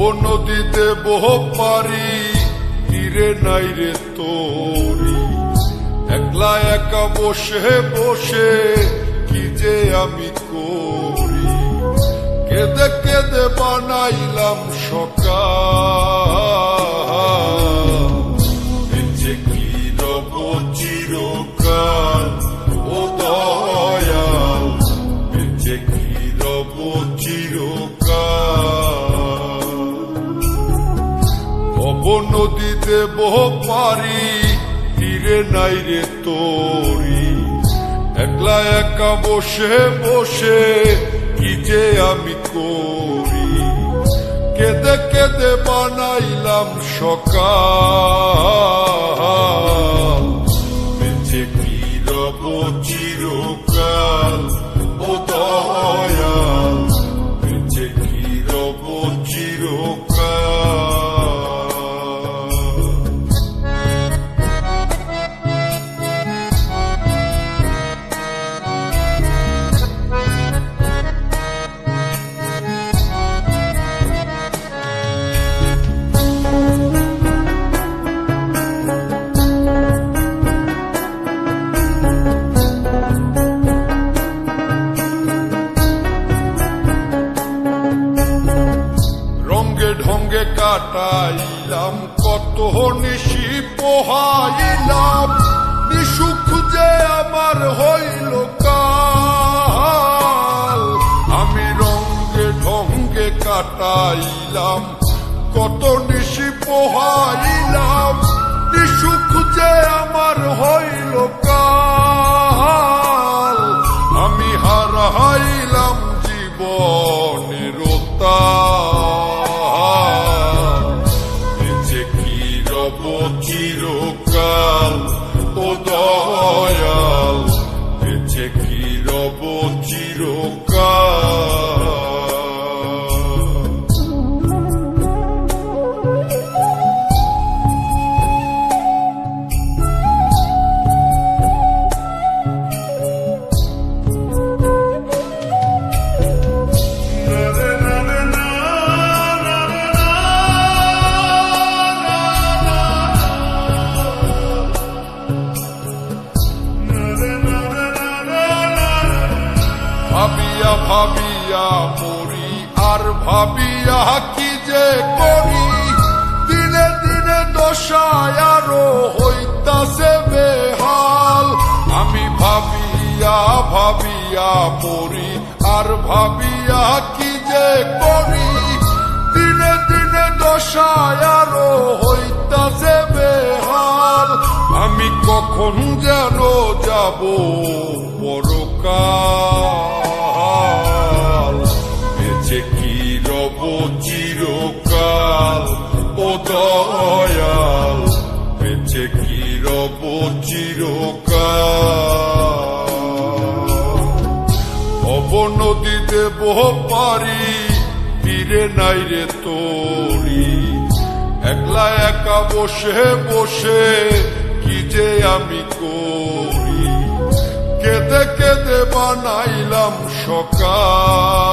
নদীতে বহ পারি তীরে নাই রে তোরি। একলা একা বসে বসে কি যে আমি করি? কেদে কেঁদে বানাইলাম সকাল। নদীতে বহ পারি তীরে নাই রে তোরি। একলা একা বসে বসে, কি যে আমি করি। কেঁদে কেঁদে বানাইলাম সকাল। কাটাইলাম, কত নিশি পোহাইলাম নিসুখ যে আমার হইল কাল। আমি রঙ্গে ঢঙ্গে কাটাইলাম, কত নিশি পোহাইলাম বেঁচে ভাবিয়া ভাবিয়া মরি। আর ভাবিয়া কি যে করি? দিনে দিনে দশায় আরও হইতাছে বেহাল। আমি ভাবিয়া ভাবিয়া মরি। আর ভাবিয়া কি যে করি? দিনে দিনে দশায় আরও হইতাছে বেহাল। আমি কখন যেন যাব পরকাল? বেঁচে কি রব চিরকাল ও দয়াল? বেঁচে কি রব চিরকাল অব নদীতে বহ পারি, তীরে নাই রে তোরি। একলা একা বসে বসে কি যে আমি করি? কেঁদে কেঁদে বানাইলাম সকাল।